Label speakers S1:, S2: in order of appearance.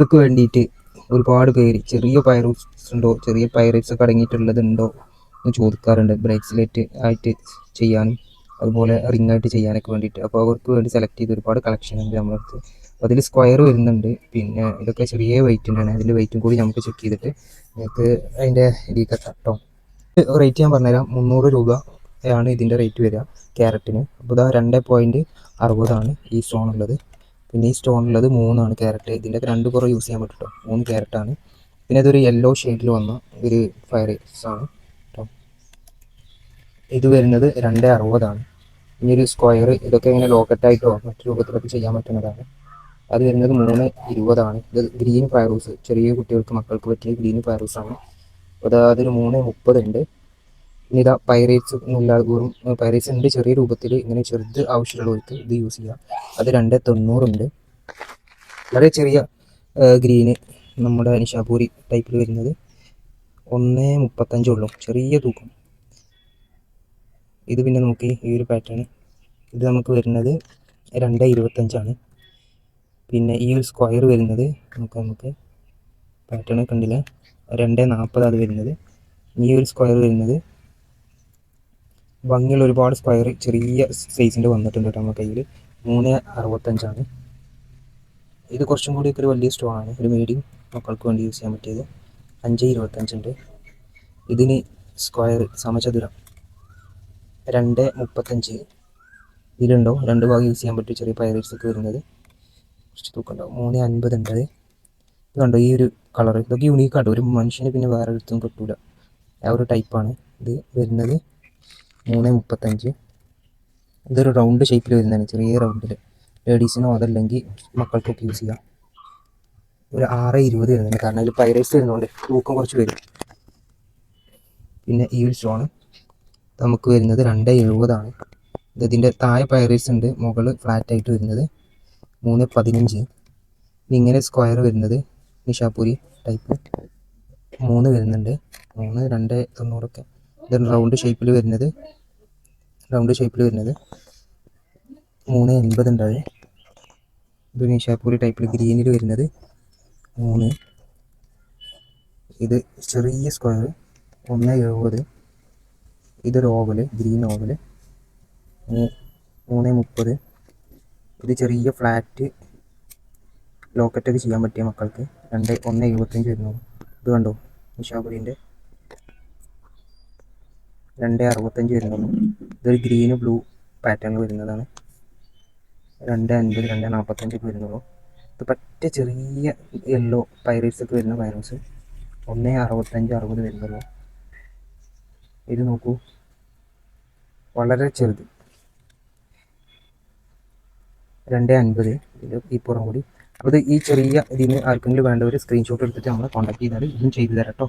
S1: ഇവർക്ക് വേണ്ടിയിട്ട് ഒരുപാട് പേര് ചെറിയ പൈറൂസ് ഉണ്ടോ? ചെറിയ പൈറേറ്റ്സ് ഒക്കെ അടങ്ങിയിട്ടുള്ളതുണ്ടോ എന്ന് ചോദിക്കാറുണ്ട്. ബ്രേസ്ലെറ്റ് ആയിട്ട് ചെയ്യാനും അതുപോലെ റിംഗ് ആയിട്ട് ചെയ്യാനൊക്കെ വേണ്ടിയിട്ട് അപ്പോൾ അവർക്ക് വേണ്ടി സെലക്ട് ചെയ്ത് ഒരുപാട് കളക്ഷൻ ഉണ്ട് നമ്മുടെ അടുത്ത്. അപ്പോൾ അതിൽ സ്ക്വയർ വരുന്നുണ്ട്. പിന്നെ ഇതൊക്കെ ചെറിയ വെയിറ്റ് വെയിറ്റിന്റെയാണ് അതിന്റെ വെയിറ്റും കൂടി നമുക്ക് ചെക്ക് ചെയ്തിട്ട് നിങ്ങൾക്ക് അതിന്റെ ഇതിലേക്ക് കട്ടോ റേറ്റ് ഞാൻ പറഞ്ഞുതരാം. മുന്നൂറ് രൂപ ആണ് ഇതിന്റെ റേറ്റ് വരിക. ക്യാരറ്റിന് അപ്പോൾ ഇതാ രണ്ട് പോയിന്റ് അറുപതാണ് ഈ സ്റ്റോൺ ഉള്ളത്. പിന്നെ ഈ സ്റ്റോൺ ഉള്ളത് മൂന്നാണ് ക്യാരറ്റ് ഇതിന്റെ രണ്ട് കുറേ യൂസ് ചെയ്യാൻ പറ്റും കേട്ടോ മൂന്ന് ക്യാരറ്റാണ് പിന്നെ ഇതൊരു യെല്ലോ ഷെയ്ഡിൽ വന്ന ഒരു ഫയർ ആണ് കേട്ടോ ഇത് വരുന്നത് രണ്ട് അറുപതാണ്. ഇനി ഒരു സ്ക്വയർ ഇതൊക്കെ ഇങ്ങനെ ലോക്കറ്റായിട്ടോ മറ്റു രൂപത്തിലൊക്കെ ചെയ്യാൻ പറ്റുന്നതാണ്. അത് വരുന്നത് മൂന്ന് ഇരുപതാണ്. ഇത് ഗ്രീൻ ഫയർ ഫയറൂസ് ചെറിയ കുട്ടികൾക്ക് മക്കൾക്ക് പറ്റിയ ഗ്രീൻ ഫയറൂസ് ആണ്. അപ്പോൾ ഒരു മൂന്ന് മുപ്പതുണ്ട് ഇനി ഇതാ പൈറേറ്റ്സ് വെറും പൈറേറ്റ്സ് ഉണ്ട്. ചെറിയ രൂപത്തിൽ ഇങ്ങനെ ചെറുത് ആവശ്യമുള്ളവർക്ക് ഇത് യൂസ് ചെയ്യാം. അത് രണ്ട് തൊണ്ണൂറുണ്ട്. വളരെ ചെറിയ ഗ്രീന് നമ്മുടെ നിഷാപൂരി ടൈപ്പിൽ വരുന്നത്. ഒന്ന് മുപ്പത്തഞ്ചുള്ളൂ ചെറിയ തൂക്കം. ഇത് പിന്നെ നമുക്ക് ഈ ഒരു പാറ്റേൺ ഇത് നമുക്ക് വരുന്നത് രണ്ട് ഇരുപത്തഞ്ചാണ്. പിന്നെ ഈ ഒരു സ്ക്വയർ വരുന്നത് നമുക്ക് നമുക്ക് പാറ്റേൺ കണ്ടില്ല. രണ്ട് നാൽപ്പത് അത് വരുന്നത്. ഈ ഒരു സ്ക്വയർ വരുന്നത് ഭംഗിയുള്ള ഒരുപാട് സ്ക്വയർ ചെറിയ സൈസിന്റെ വന്നിട്ടുണ്ട് കേട്ടോ നമ്മുടെ കയ്യിൽ മൂന്ന് അറുപത്തഞ്ചാണ്. ഇത് കുറച്ചും കൂടി ഒരു വലിയ സ്റ്റോൺ ആണ്. ഒരു മീഡിയം മക്കൾക്ക് വേണ്ടി യൂസ് ചെയ്യാൻ പറ്റിയത് അഞ്ച് ഇരുപത്തഞ്ചുണ്ട്. ഇതിന് സ്ക്വയർ സമചതുരം രണ്ട് മുപ്പത്തഞ്ച് ഇതിലുണ്ടോ? രണ്ട് ഭാഗം യൂസ് ചെയ്യാൻ പറ്റും ചെറിയ പൈറേറ്റ്സ് ഒക്കെ വരുന്നത്. കുറച്ച് തൂക്കുണ്ടാവും മൂന്ന് അൻപത് ഉണ്ട് അത് ഇത് കണ്ടോ? ഈ ഒരു കളർ ഇതൊക്കെ യൂണീക്ക് ആണ് ഒരു മനുഷ്യന് പിന്നെ വേറെ അടുത്തും കിട്ടൂല. ആ ഒരു ടൈപ്പാണ് ഇത് വരുന്നത്. മൂന്ന് മുപ്പത്തഞ്ച്. ഇതൊരു റൗണ്ട് ഷേപ്പിൽ വരുന്നതാണ്. ചെറിയ റൗണ്ടിൽ ലേഡീസിനോ അതല്ലെങ്കിൽ മക്കൾക്കൊക്കെ യൂസ് ചെയ്യാം. ഒരു ആറ് ഇരുപത് വരുന്നുണ്ട് കാരണം അതിൽ പൈറൈസ് വരുന്നതുകൊണ്ട് തൂക്കം കുറച്ച് വരും. പിന്നെ ഈ ഒരു സ്റ്റോൺ നമുക്ക് വരുന്നത് രണ്ട് എഴുപതാണ്. ഇത് ഇതിന്റെ താഴെ പൈറൈസ് ഉണ്ട്. മുകളിൽ ഫ്ലാറ്റ് ആയിട്ട് വരുന്നത് മൂന്ന് പതിനഞ്ച്. ഇങ്ങനെ സ്ക്വയർ വരുന്നത് നിഷാപുരി ടൈപ്പ് മൂന്ന് വരുന്നുണ്ട്. മൂന്ന് രണ്ട് തൊണ്ണൂറൊക്കെ. ഇതൊരു റൗണ്ട് ഷേപ്പിൽ വരുന്നത്. റൗണ്ട് ഷേപ്പിൽ വരുന്നത് മൂന്ന് എൺപത് ഉണ്ടാവേ ഇത് നിഷാപൂരി ടൈപ്പിൽ ഗ്രീനിൽ വരുന്നത് മൂന്ന്. ഇത് ചെറിയ സ്ക്വയർ ഒന്ന് എഴുപത്. ഇതൊരു ഓവൽ ഗ്രീൻ ഓവൽ മൂന്ന് മുപ്പത്. ഇത് ചെറിയ ഫ്ലാറ്റ് ലോക്കറ്റൊക്കെ ചെയ്യാൻ പറ്റിയ മക്കൾക്ക്. രണ്ട് ഒന്ന് എഴുപത്തഞ്ച് വരുന്നു ഇത് കണ്ടോ? നിഷാപുരീന്റെ രണ്ട് അറുപത്തഞ്ച് വരുന്നുള്ളൂ ഇതൊരു ഗ്രീന് ബ്ലൂ പാറ്റേൺ വരുന്നതാണ്. രണ്ട് അൻപത് രണ്ട് നാൽപ്പത്തഞ്ചൊക്കെ വരുന്നുള്ളൂ. ഇത് പറ്റ ചെറിയ യെല്ലോ പൈറേറ്റ്സ് ഒക്കെ വരുന്ന പൈറോസ് ഒന്ന് അറുപത്തഞ്ച് അറുപത് വരുന്നുള്ളൂ. ഇത് നോക്കൂ. വളരെ ചെറുത്. രണ്ട് അൻപത് ഇത് ഈ പുറം കൂടി. അപ്പോൾ ഈ ചെറിയ ഇതിന് ആർക്കെങ്കിലും വേണ്ട ഒരു സ്ക്രീൻഷോട്ട് എടുത്തിട്ട് നമ്മളെ കോൺടാക്ട് ചെയ്താൽ ഇതും ചെയ്തു തരാം കേട്ടോ.